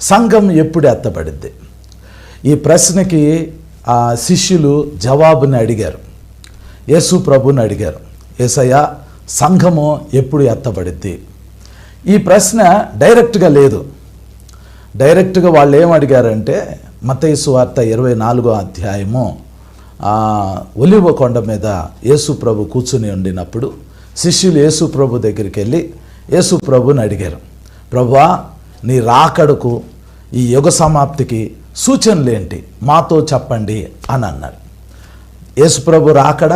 సంఘం ఎప్పుడు ఎత్తబడింది? ఈ ప్రశ్నకి ఆ శిష్యులు జవాబుని అడిగారు. యేసు ప్రభుని అడిగారు. ఏసయ్య సంఘము ఎప్పుడు ఎత్తబడిద్ది ఈ ప్రశ్న డైరెక్ట్గా లేదు. డైరెక్ట్గా వాళ్ళు ఏం అడిగారంటే మతయసు వార్త ఇరవై నాలుగో అధ్యాయము ఒలివ కొండ మీద యేసు ప్రభు కూర్చుని ఉండినప్పుడు శిష్యులు యేసు ప్రభు దగ్గరికి వెళ్ళి యేసు ప్రభుని అడిగారు. ప్రభువా నీ రాకడకు ఈ యుగ సమాప్తికి సూచనలేంటి మాతో చెప్పండి అని అన్నారు. యేసుప్రభు రాకడ?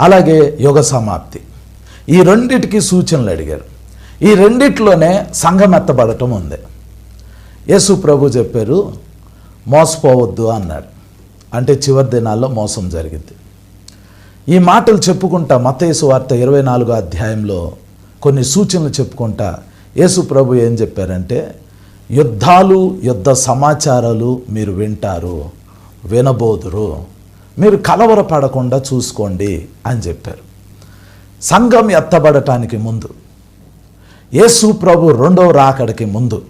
అలాగే యుగ సమాప్తి. ఈ రెండిటికి సూచనలు అడిగారు. ఈ రెండిట్లోనే సంఘం ఎత్తబడటం ఉంది. యేసు ప్రభు చెప్పారు మోసపోవద్దు అన్నాడు అంటే చివరి దినాల్లో మోసం జరిగింది. ఈ మాటలు చెప్పుకుంటా మతయేసు వార్త ఇరవై నాలుగో అధ్యాయంలో కొన్ని సూచనలు చెప్పుకుంటా యేసు ప్రభు ఏం చెప్పారంటే యుద్ధాలు యుద్ధ సమాచారాలు మీరు వింటారు వినబోదురు. మీరు కలవరపడకుండా చూసుకోండి అని చెప్పారు. సంఘం ఎత్తబడటానికి ముందు యేసు ప్రభు రెండవ రాకడికి ముందు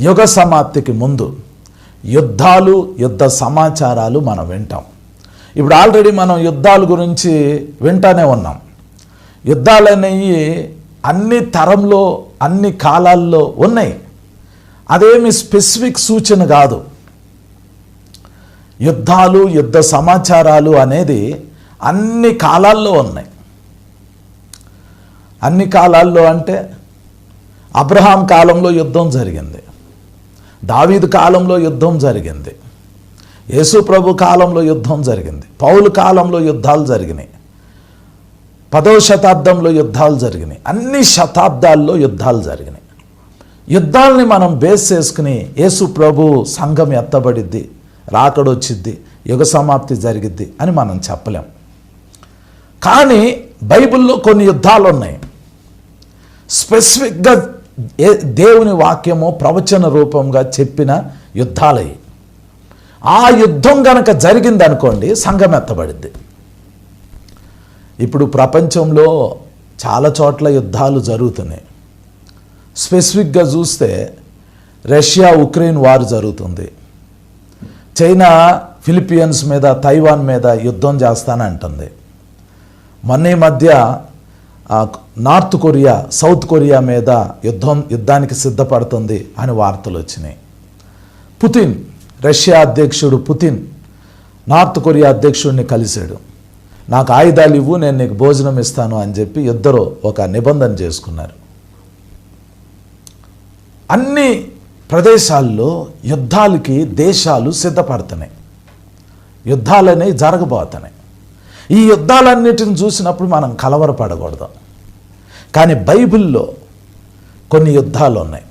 యుగ సమాప్తికి ముందు యుద్ధాలు యుద్ధ సమాచారాలు మనం వింటాం. ఇప్పుడు ఆల్రెడీ మనం యుద్ధాల గురించి వింటానే ఉన్నాం. యుద్ధాలు అనేవి అన్ని తరంలో అన్ని కాలాల్లో ఉన్నాయి. అదేమి స్పెసిఫిక్ సూచన కాదు. యుద్ధాలు యుద్ధ సమాచారాలు అనేది అన్ని కాలాల్లో ఉన్నాయి. అన్ని కాలాల్లో అంటే అబ్రహాం కాలంలో యుద్ధం జరిగింది. దావీదు కాలంలో యుద్ధం జరిగింది. యేసు ప్రభు కాలంలో యుద్ధం జరిగింది. పౌలు కాలంలో యుద్ధాలు జరిగినాయి. పదవ శతాబ్దంలో యుద్ధాలు జరిగినాయి. అన్ని శతాబ్దాల్లో యుద్ధాలు జరిగినాయి. యుద్ధాలని మనం బేస్ చేసుకుని యేసు ప్రభు సంఘం ఎత్తబడిద్ది రాకడొచ్చిద్ది యుగ సమాప్తి జరిగిద్ది అని మనం చెప్పలేం. కానీ బైబిల్లో కొన్ని యుద్ధాలు ఉన్నాయి స్పెసిఫిక్గా దేవుని వాక్యము ప్రవచన రూపంగా చెప్పిన యుద్ధాలయ్యి ఆ యుద్ధం గనక జరిగిందనుకోండి సంఘం ఎత్తబడిద్ది. ఇప్పుడు ప్రపంచంలో చాలా చోట్ల యుద్ధాలు జరుగుతున్నాయి. స్పెసిఫిక్గా చూస్తే రష్యా ఉక్రెయిన్ వార్ జరుగుతుంది. చైనా ఫిలిపియన్స్ మీద తైవాన్ మీద యుద్ధం చేస్తానంటుంది మొన్న ఈ మధ్య నార్త్ కొరియా సౌత్ కొరియా మీద యుద్ధం యుద్ధానికి సిద్ధపడుతుంది అని వార్తలు వచ్చినాయి. పుతిన్ రష్యా అధ్యక్షుడు పుతిన్ నార్త్ కొరియా అధ్యక్షుడిని కలిశాడు. నాకు ఆయుధాలు ఇవ్వు నేను నీకు భోజనం ఇస్తాను అని చెప్పి ఇద్దరు ఒక నిబంధన చేసుకున్నారు. అన్ని ప్రదేశాల్లో యుద్ధాలకి దేశాలు సిద్ధపడుతున్నాయి. యుద్ధాలనేవి జరగబోతున్నాయి. ఈ యుద్ధాలన్నిటిని చూసినప్పుడు మనం కలవరపడకూడదు. కానీ బైబిల్లో కొన్ని యుద్ధాలు ఉన్నాయి.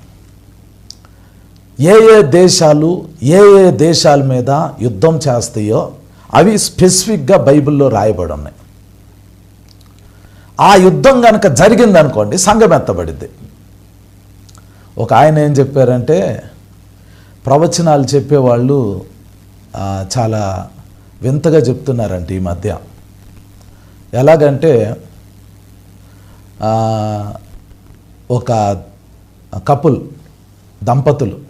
ఏ ఏ దేశాలు ఏ ఏ దేశాల మీద యుద్ధం చేస్తాయో అవి స్పెసిఫిక్గా బైబిల్లో రాయబడి ఉన్నాయి. ఆ యుద్ధం కనుక జరిగిందనుకోండి సంఘం ఎత్తబడింది ఒక ఆయన ఏం చెప్పారంటే ప్రవచనాలు చెప్పేవాళ్ళు చాలా వింతగా చెప్తున్నారంట ఈ మధ్య. ఎలాగంటే ఒక కపుల్ దంపతులు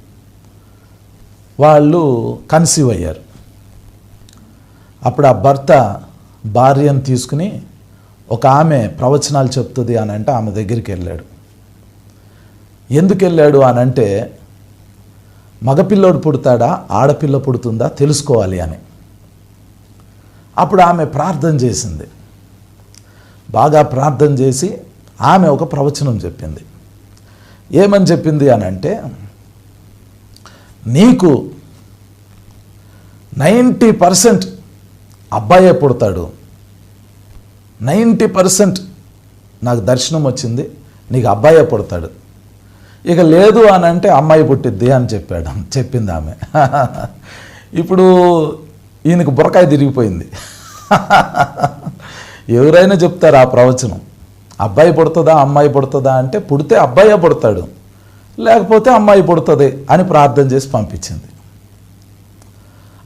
వాళ్ళు కన్సీవ్ అయ్యారు. అప్పుడు ఆ భర్త భార్యను తీసుకుని ఒక ఆమె ప్రవచనాలు చెప్తుంది అని అంటే ఆమె దగ్గరికి వెళ్ళాడు. ఎందుకు వెళ్ళాడు అని అంటే మగపిల్లోడు పుడతాడా ఆడపిల్ల పుడుతుందా తెలుసుకోవాలి అని. అప్పుడు ఆమె ప్రార్థన చేసింది. బాగా ప్రార్థన చేసి ఆమె ఒక ప్రవచనం చెప్పింది. ఏమని చెప్పింది అని అంటే నీకు నైంటీ పర్సెంట్ అబ్బాయే పుడతాడు. నైంటీ పర్సెంట్ నాకు దర్శనం వచ్చింది నీకు అబ్బాయే పుడతాడు. ఇక లేదు అని అంటే అమ్మాయి పుట్టిద్ది అని చెప్పాడు. చెప్పింది ఆమె. ఇప్పుడు ఈయనకు బురకాయ తిరిగిపోయింది. ఎవరైనా చెప్తారు ఆ ప్రవచనం. అబ్బాయి పుడుతుందా అమ్మాయి పుడుతుందా అంటే పుడితే అబ్బాయే పుడతాడు. లేకపోతే అమ్మాయి పుడుతుంది అని ప్రార్థన చేసి పంపించింది.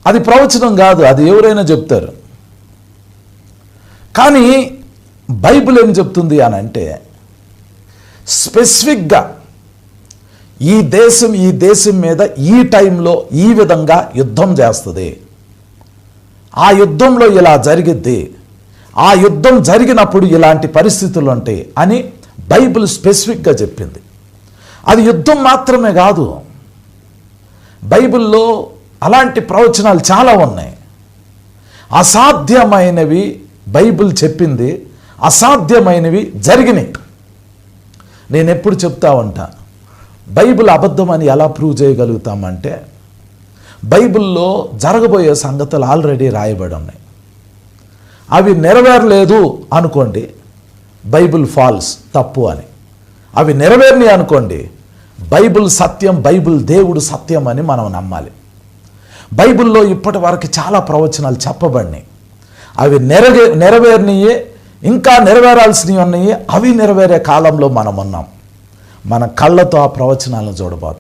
అది ప్రవచనం కాదు అది ఎవరైనా చెప్తారు. కానీ బైబిల్ ఏం చెప్తుంది అని అంటే స్పెసిఫిక్గా ఈ దేశం ఈ దేశం మీద ఈ టైంలో ఈ విధంగా యుద్ధం చేస్తుంది. ఆ యుద్ధంలో ఇలా జరిగిద్ది. ఆ యుద్ధం జరిగినప్పుడు ఇలాంటి పరిస్థితులు ఉంటాయి అని బైబిల్ స్పెసిఫిక్గా చెప్పింది. అది యుద్ధం మాత్రమే కాదు. బైబిల్లో అలాంటి ప్రవచనాలు చాలా ఉన్నాయి. అసాధ్యమైనవి బైబిల్ చెప్పింది అసాధ్యమైనవి జరిగినాయి. నేను ఎప్పుడు చెప్తా ఉంటా బైబిల్ అబద్ధం అని ఎలా ప్రూవ్ చేయగలుగుతామంటే బైబిల్లో జరగబోయే సంగతులు ఆల్రెడీ రాయబడి ఉన్నాయి. అవి నెరవేరలేదు అనుకోండి బైబిల్ ఫాల్స్ తప్పు అని. అవి నెరవేరినాయి అనుకోండి బైబిల్ సత్యం బైబిల్ దేవుడు సత్యం అని మనం నమ్మాలి. బైబిల్లో ఇప్పటి వరకు చాలా ప్రవచనాలు చెప్పబడినాయి. అవి నెరవే నెరవేరినయే ఇంకా నెరవేరాల్సినవి ఉన్నాయి అవి నెరవేరే కాలంలో మనం ఉన్నాం. మన కళ్ళతో ఆ ప్రవచనాలను చూడబోతాం.